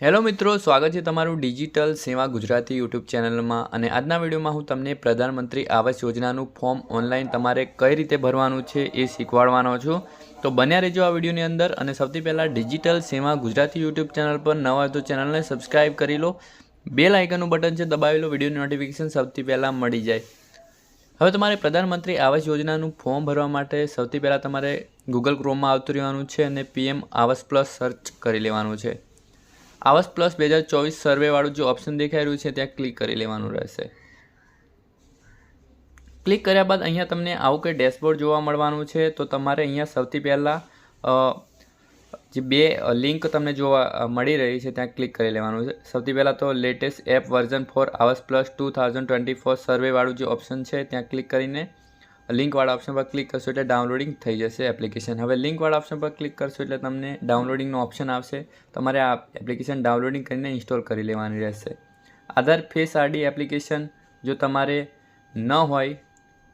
Hello મિત્રો, સ્વાગત છે તમારું ડિજિટલ સેવા ગુજરાતી યુટ્યુબ ચેનલમાં અને આજના વિડીયોમાં હું તમને પ્રધાનમંત્રી આવાસ યોજનાનું ફોર્મ ઓનલાઈન તમારે કઈ રીતે ભરવાનું છે એ શીખવાડવાનો છું. તો બન્યા રહેજો આ વિડીયોની અંદર અને સૌથી પહેલાં ડિજિટલ સેવા ગુજરાતી યુટ્યુબ ચેનલ પર નવા હોય તો ચેનલને સબસ્ક્રાઈબ કરી લો. બે લાઇકનનું બટન છે, દબાવી લો, વિડીયોની નોટિફિકેશન સૌથી પહેલાં મળી જાય. હવે તમારે પ્રધાનમંત્રી આવાસ યોજનાનું ફોર્મ ભરવા માટે સૌથી પહેલાં તમારે ગૂગલ ક્રોમમાં આવતું રહેવાનું છે અને પીએમ આવાસ પ્લસ સર્ચ કરી લેવાનું છે. આવાસ પ્લસ બે હજાર ચોવીસ સર્વેવાળું જે ઓપ્શન દેખાઈ રહ્યું છે, ત્યાં ક્લિક કરી લેવાનું રહેશે. ક્લિક કર્યા બાદ અહીંયા તમને આવું કંઈ ડેશબોર્ડ જોવા મળવાનું છે, તો તમારે અહીંયા સૌથી પહેલાં જે બે લિંક તમને જોવા મળી રહી છે, ત્યાં ક્લિક કરી લેવાનું છે. સૌથી પહેલાં તો latest app version for Awas plus two thousand twenty four સર્વેવાળું જે ઓપ્શન છે, ત્યાં ક્લિક કરીને લિંકવાળા ઓપ્શન પર ક્લિક કરશો એટલે ડાઉનલોડિંગ થઈ જશે એપ્લિકેશન હવે લિંકવાળા ઓપ્શન પર ક્લિક કરશો એટલે તમને ડાઉનલોડિંગનો ઓપ્શન આવશે. તમારે આ એપ્લિકેશન ડાઉનલોડિંગ કરીને ઇન્સ્ટોલ કરી લેવાની રહેશે. આધાર ફેસ આરડી એપ્લિકેશન જો તમારે ન હોય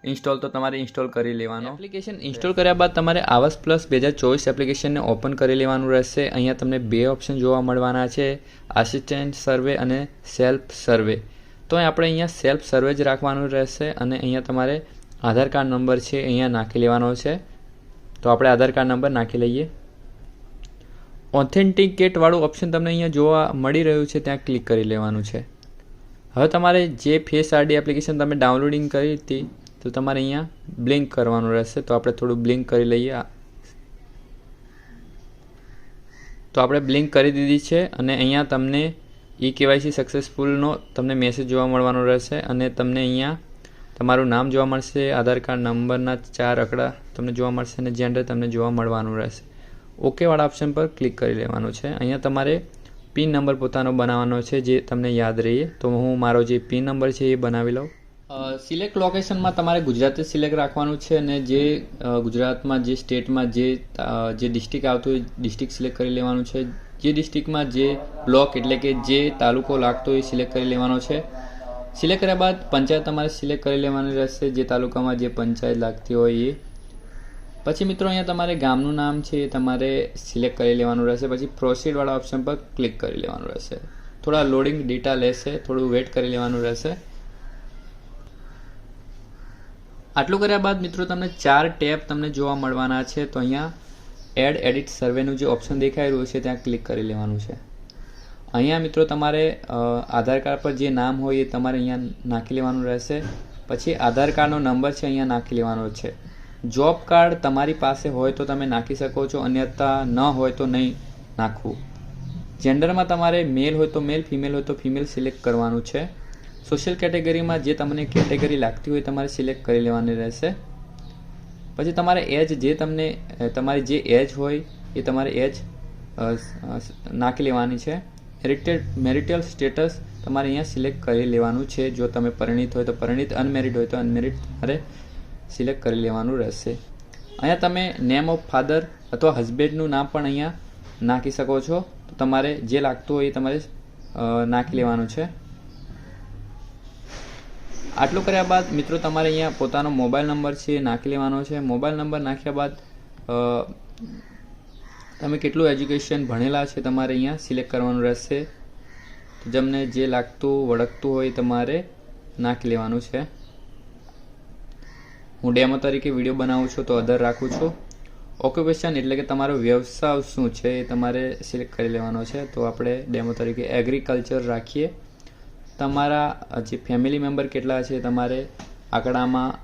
ઇન્સ્ટોલ તો તમારે ઇન્સ્ટોલ કરી લેવાનો. એપ્લિકેશન ઇન્સ્ટોલ કર્યા બાદ તમારે આવાસ પ્લસ બે હજાર ચોવીસ એપ્લિકેશનને ઓપન કરી લેવાનું રહેશે. અહીંયા તમને બે ઓપ્શન જોવા મળવાના છે. આસિસ્ટન્ટ સર્વે અને સેલ્ફ સર્વે તો આપણે અહીંયા સેલ્ફ સર્વે જ રાખવાનું રહેશે અને અહીંયા તમારે આધાર કાર્ડ નંબર છે, અહીંયા નાખી લેવાનો છે. તો આપણે આધાર કાર્ડ નંબર નાખી લઈએ. ઓથેન્ટિકેટવાળું ઓપ્શન તમને અહીંયા જોવા મળી રહ્યું છે, ત્યાં ક્લિક કરી લેવાનું છે. હવે તમારે જે ફેસ આરડી એપ્લિકેશન તમે ડાઉનલોડિંગ કરી હતી, તો તમારે અહીંયા બ્લિંક કરવાનું રહેશે. તો આપણે થોડું બ્લિંક કરી લઈએ. તો આપણે બ્લિંક કરી દીધી છે અને અહીંયા તમને ઈ કેવાયસી સક્સેસફુલનો તમને મેસેજ જોવા મળવાનો રહેશે અને તમને અહીંયા તમારું નામ જોવા મળશે, આધાર કાર્ડ નંબરના ચાર આંકડા તમને જોવા મળશે અને જેન્ડર તમને જોવા મળવાનું રહેશે. ઓકેવાળા ઓપ્શન પર ક્લિક કરી લેવાનું છે. અહીંયા તમારે પિન નંબર પોતાનો બનાવવાનો છે જે તમને યાદ રહીએ. તો હું મારો જે પિન નંબર છે એ બનાવી લઉં. સિલેક્ટ લોકેશનમાં તમારે ગુજરાતે સિલેક્ટ રાખવાનું છે અને જે ગુજરાતમાં જે સ્ટેટમાં જે જે ડિસ્ટ્રિક્ટ આવતું હોય ડિસ્ટ્રિક્ટ સિલેક્ટ કરી લેવાનું છે. જે ડિસ્ટ્રિક્ટમાં જે બ્લોક એટલે કે જે તાલુકો લાગતો હોય સિલેક્ટ કરી લેવાનો છે. સિલેક્ટ કર્યા બાદ પંચાયત તમારે સિલેક્ટ કરી લેવાની રહેશે, જે તાલુકામાં જે પંચાયત લાગતી હોય એ. પછી મિત્રો અહીંયા તમારે ગામનું નામ છે એ તમારે સિલેક્ટ કરી લેવાનું રહેશે, પછી પ્રોસીડવાળા ઓપ્શન પર ક્લિક કરી લેવાનું રહેશે. થોડા લોડિંગ ડેટા લેશે, થોડું વેટ કરી લેવાનું રહેશે. આટલું કર્યા બાદ મિત્રો તમને ચાર ટેબ તમને જોવા મળવાના છે, તો અહીંયા એડ એડિટ સર્વેનું જે ઓપ્શન દેખાઈ રહ્યું છે, ત્યાં ક્લિક કરી લેવાનું છે. અહીંયા મિત્રો તમારે આધાર કાર્ડ પર જે નામ હોય એ તમારે અહીંયા નાખી લેવાનું રહેશે. પછી આધાર કાર્ડનો નંબર છે અહીંયા નાખી લેવાનો છે. જોબ કાર્ડ તમારી પાસે હોય તો તમે નાખી શકો છો, અન્યથા ન હોય તો નહીં નાખવું. જેન્ડરમાં તમારે મેલ હોય તો મેલ, ફિમેલ હોય તો ફિમેલ સિલેક્ટ કરવાનું છે. સોશિયલ કેટેગરીમાં જે તમને કેટેગરી લાગતી હોય તમારે સિલેક્ટ કરી લેવાની રહેશે. પછી તમારે એજ જે તમને તમારી જે એજ હોય એ તમારે એજ નાખી લેવાની છે. મેરિટેડ મેરિટલ સ્ટેટસ તમારે અહીંયા સિલેક્ટ કરી લેવાનું છે. જો તમે પરિણિત હોય તો પરિણિત અનમેરિડ હોય તો અનમેરિડ તમારે સિલેક્ટ કરી લેવાનું રહેશે. અહીંયા તમે નેમ ઓફ ફાધર અથવા હસબેન્ડનું નામ પણ અહીંયા નાખી શકો છો. તો તમારે જે લાગતું હોય એ તમારે નાખી લેવાનું છે. આટલું કર્યા બાદ મિત્રો તમારે અહીંયા પોતાનો મોબાઈલ નંબર છે નાખી લેવાનો છે. મોબાઈલ નંબર નાખ્યા બાદ તમે કેટલું એજ્યુકેશન ભણેલા છે તમારે અહીંયા? સિલેક્ટ કરવાનું રહેશે. તો તમને જે લાગતું, વળગતું હોય તમારે નાખી લેવાનું છે. હું ડેમો તરીકે વીડિયો બનાવું છું તો અધર રાખું છું. ઓક્યુપેશન એટલે કે તમારો વ્યવસાય શું છે એ તમારે સિલેક્ટ કરી લેવાનો છે. તો આપણે ડેમો તરીકે એગ્રીકલ્ચર રાખીએ. તમારા, જે ફેમિલી મેમ્બર કેટલા છે તમારે આંકડામાં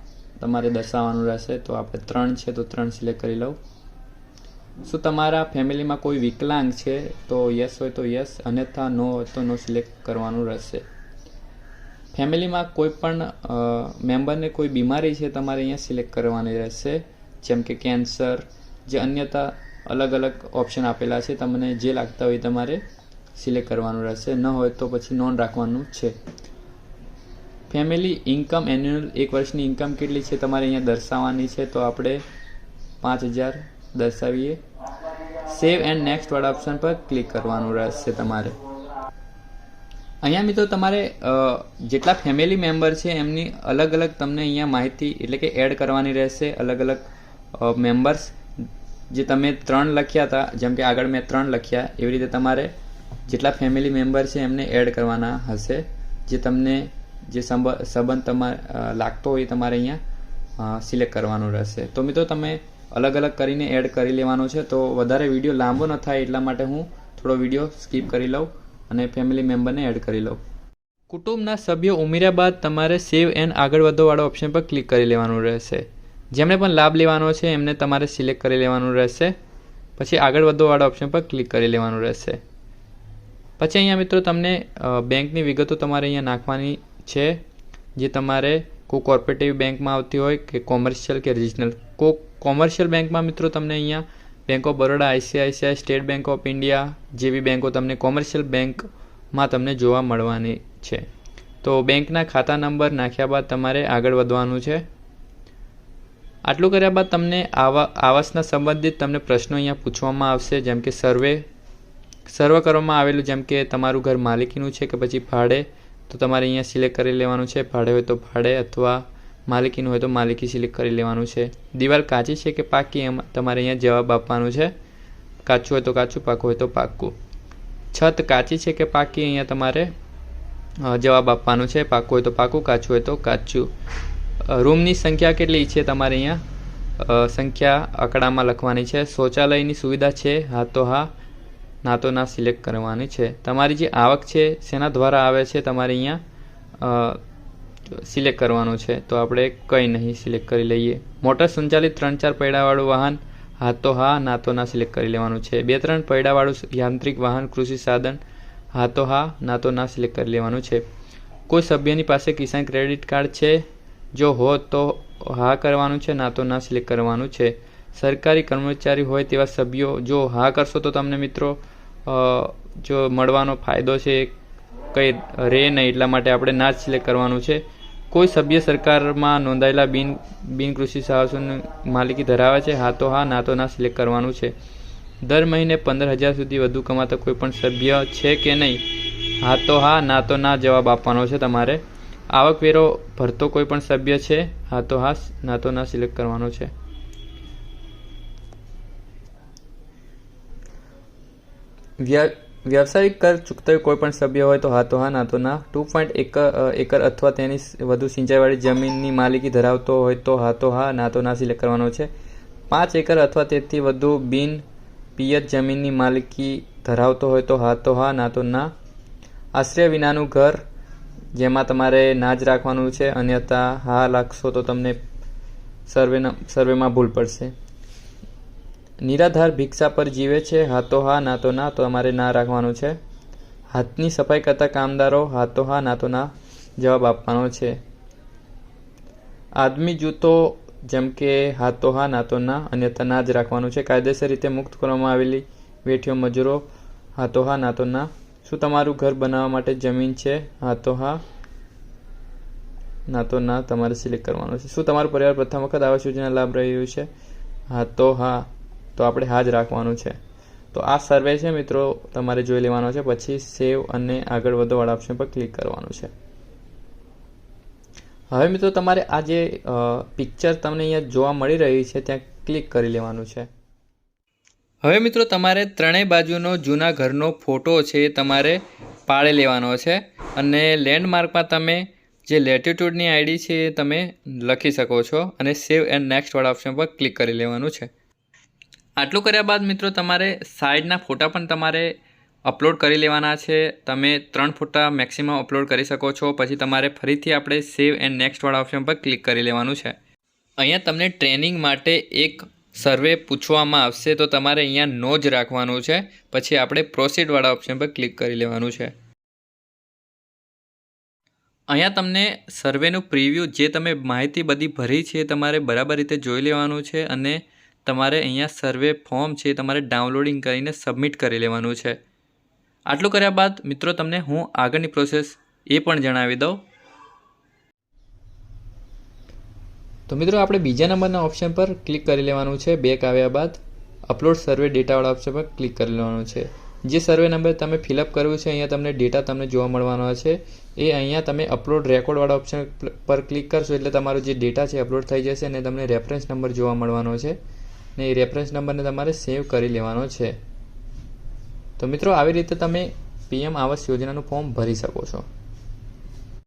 તમારે દર્શાવવાનું રહેશે. તો આપણે ત્રણ છે તો ત્રણ સિલેક્ટ કરી લઉં. શું તમારા ફેમિલીમાં કોઈ વિકલાંગ છે, તો યસ હોય તો યસ અન્યથા નો હોય તો નો સિલેક્ટ કરવાનું રહેશે. ફેમિલીમાં કોઈ પણ મેમ્બરને કોઈ બીમારી છે, તમારે અહીંયા સિલેક્ટ કરવાની રહેશે, જેમ કે કેન્સર જે અન્યતા અલગ અલગ ઓપ્શન આપેલા છે, તમને જે લાગતા હોય તમારે સિલેક્ટ કરવાનું રહેશે, ન હોય તો પછી નોન રાખવાનું છે. ફેમિલી ઇન્કમ એન્યુઅલ એક વર્ષની ઇન્કમ કેટલી છે, તમારે અહીંયા દર્શાવવાની છે, તો આપણે પાંચ હજાર દર્શાવીએ. સેવ એન્ડ નેક્સ્ટ વાળા ઓપ્શન પર ક્લિક કરવાનું રહેશે તમારે. અહીંયા મિત્રો તમારે જેટલા ફેમિલી મેમ્બર છે એમની અલગ અલગ તમને અહીંયા માહિતી એટલે કે એડ કરવાની રહેશે અલગ અલગ મેમ્બર્સ. જે તમે ત્રણ લખ્યા હતા, જેમ કે આગળ મેં ત્રણ લખ્યા, એવી રીતે તમારે જેટલા ફેમિલી મેમ્બર છે એમને એડ કરવાના હશે. જે તમને જે સંબ- સંબંધ તમારે લાગતો હોય તમારે અહીંયા સિલેક્ટ કરવાનું રહેશે. તો મિત્રો તમે અલગ અલગ કરીને એડ કરી લેવાનો છે. તો વધારે વીડિયો લાંબો ન થાય એટલા માટે હું થોડો વીડિયો સ્કીપ કરી લઉં અને ફેમિલી મેમ્બરને એડ કરી લઉં. કુટુંબના સભ્યો ઉમેર્યા બાદ તમારે સેવ એન્ડ આગળ વધોવાળો ઓપ્શન પર ક્લિક કરી લેવાનું રહેશે. જેમણે પણ લાભ લેવાનો છે, એમને તમારે સિલેક્ટ કરી લેવાનું રહેશે. પછી આગળ વધોવાળા ઓપ્શન પર ક્લિક કરી લેવાનું રહેશે. પછી અહીંયા મિત્રો તમને બેંકની વિગતો તમારે અહીંયા નાખવાની છે, જે તમારે કોઈ કોર્પોરેટિવ બેંકમાં આવતી હોય કે કોમર્શિયલ કે રિજનલ કો કોમર્શિયલ બેંકમાં મિત્રો તમને અહીંયા bank of Baroda ICICI State Bank of India જેવી બેંકો તમને કોમર્શિયલ બેંકમાં તમને જોવા મળવાની છે. તો બેંકના ખાતા નંબર નાખ્યા બાદ તમારે આગળ વધવાનું છે. આટલું કર્યા બાદ તમને આવા, આવાસના સંબંધિત તમને પ્રશ્નો અહીંયા પૂછવામાં આવશે. જેમ કે સર્વે સર્વે કરવામાં આવેલું, જેમ કે તમારું ઘર માલિકીનું છે કે પછી ભાડે તો તમારે અહીંયા સિલેક્ટ કરી લેવાનું છે. ભાડે હોય તો ભાડે અથવા માલિકીનું હોય તો માલિકી સિલેક્ટ કરી લેવાનું છે. દિવાલ કાચી છે કે પાકી? એમ તમારે અહીંયા જવાબ આપવાનું છે. કાચું હોય તો કાચું, પાકું હોય તો પાકું. છત કાચી છે કે પાકી? અહીંયા તમારે જવાબ આપવાનો છે. પાકું હોય તો પાકું, કાચું હોય તો કાચું. રૂમની સંખ્યા કેટલી છે તમારે અહીંયા? સંખ્યા આંકડામાં લખવાની છે. શૌચાલયની સુવિધા છે? હા તો હા. ના તો ના સિલેક્ટ કરવાની છે. તમારી જે આવક છે, શેના દ્વારા આવે છે, તમારે અહીંયા સિલેક્ટ કરવાનું છે. તો આપણે કંઈ નહીં સિલેક્ટ કરી લઈએ. મોટર સંચાલિત ત્રણ ચાર પૈડાવાળું વાહન હા તો હા ના તો ના સિલેક્ટ કરી લેવાનું છે. બે ત્રણ પૈડાવાળું યાંત્રિક વાહન, કૃષિ સાધન હા તો હા ના તો ના સિલેક્ટ કરી લેવાનું છે. કોઈ સભ્યની પાસે કિસાન ક્રેડિટ કાર્ડ છે? જો હો તો હા કરવાનું છે ના તો ના સિલેક્ટ કરવાનું છે. સરકારી કર્મચારી હોય તેવા સભ્યો જો હા કરશો તો તમને મિત્રો જો મળવાનો ફાયદો છે કંઈ રહે નહીં, એટલા માટે આપણે ના જ સિલેક્ટ કરવાનું છે. કોઈ સભ્ય સરકારમાં નોંધાયેલા બિન બિન કૃષિ સાહસોની માલિકી ધરાવે છે, હા તો હા, ના તો ના સિલેક્ટ કરવાનું છે. દર મહિને પંદર હજાર સુધી વધુ કમાતા કોઈ પણ સભ્ય છે કે નહીં? હા તો હા, ના તો ના જવાબ આપવાનો છે તમારે. આવકવેરો ભરતો કોઈ પણ સભ્ય છે, હા તો હા, ના તો ના સિલેક્ટ કરવાનો છે. વ્યવસાયિક કર ચૂકતા કોઈ પણ સભ્ય હોય તો હા તો હા ના તો ના. ટુ પોઈન્ટ એકર અથવા તેની વધુ સિંચાઈવાળી જમીનની માલિકી ધરાવતો હોય તો હા તો હા ના તો ના સિલેક્ટ કરવાનો છે. પાંચ એકર અથવા તેથી વધુ બિન પિયત જમીનની માલિકી ધરાવતો હોય તો હા તો હા ના તો ના. આશ્રય વિનાનું ઘર, જેમાં તમારે ના જ રાખવાનું છે, અન્યથા હા લાગશો તો તમને સર્વેના, સર્વેમાં ભૂલ પડશે. નિરાધાર ભિક્ષા પર જીવે છે હા હા ના તો ના, તો અમારે ના રાખવાનું છે. હાથની સફાઈ કરતા કામદારો હા હા ના તો ના જવાબ આપવાનો છે. આદમી જૂથો જેમ કે હા તો હા ના તો ના, અન્યથા ના જ રાખવાનું છે. કાયદેસર રીતે મુક્ત કરવામાં આવેલી વેઠીઓ મજૂરો હા હા ના તો ના. શું તમારું ઘર બનાવવા માટે જમીન છે? હા હા ના તો ના તમારે સિલેક્ટ કરવાનું છે. શું તમારું પરિવાર પ્રથમ વખત આવાસ યોજના લાભ રહ્યું છે? હા તો હા તો આપણે હા જ રાખવાનું છે. તો આ સર્વે છે મિત્રો, તમારે જોઈ લેવાનો છે, પછી સેવ અને આગળ વધુ વાળા ઓપ્શન પર ક્લિક કરવાનું છે. હવે મિત્રો તમારે આ જે પિક્ચર તમને અહીંયા જોવા મળી રહી છે, ત્યાં ક્લિક કરી લેવાનું છે. હવે મિત્રો તમારે ત્રણેય બાજુનો જૂના ઘરનો ફોટો છે એ તમારે પાળે લેવાનો છે અને લેન્ડમાર્કમાં તમે જે લેટિટ્યૂડની આઈડી છે એ તમે લખી શકો છો અને સેવ એન્ડ નેક્સ્ટ વાળા ઓપ્શન પર ક્લિક કરી લેવાનું છે. આટલું કર્યા બાદ મિત્રો તમારે સાઈડના ફોટા પણ તમારે અપલોડ કરી લેવાના છે. તમે ત્રણ ફોટા મેક્સિમમ અપલોડ કરી શકો છો. પછી તમારે ફરીથી આપણે સેવ એન્ડ નેક્સ્ટ વાળા ઓપ્શન પર ક્લિક કરી લેવાનું છે. અહીંયા તમને ટ્રેનિંગ માટે એક સર્વે પૂછવામાં આવશે, તો તમારે અહીંયા નો જ રાખવાનું છે. પછી આપણે પ્રોસીડવાળા ઓપ્શન પર ક્લિક કરી લેવાનું છે. અહીંયા તમને સર્વેનું પ્રિવ્યૂ જે તમે માહિતી બધી ભરી છે તમારે બરાબર રીતે જોઈ લેવાનું છે અને તમારે અહીંયા સર્વે ફોર્મ છે તમારે ડાઉનલોડિંગ કરીને સબમિટ કરી લેવાનું છે. આટલું કર્યા બાદ મિત્રો તમને હું આગળની પ્રોસેસ એ પણ જણાવી દઉં. તો મિત્રો આપણે બીજા નંબરના ઓપ્શન પર ક્લિક કરી લેવાનું છે. બેક આવ્યા બાદ અપલોડ સર્વે ડેટાવાળા ઓપ્શન પર ક્લિક કરી લેવાનું છે. જે સર્વે નંબર તમે ફિલઅપ કર્યું છે, અહીંયા તમને ડેટા તમને જોવા મળવાનો છે. એ અહીંયા તમે અપલોડ રેકોર્ડવાળા ઓપ્શન પર ક્લિક કરશો એટલે તમારો જે ડેટા છે અપલોડ થઈ જશે અને તમને રેફરન્સ નંબર જોવા મળવાનો છે. ને એ રેફરન્સ નંબરને તમારે સેવ કરી લેવાનો છે. તો મિત્રો, આવી રીતે તમે પીએમ આવાસ યોજનાનું ફોર્મ ભરી શકો છો.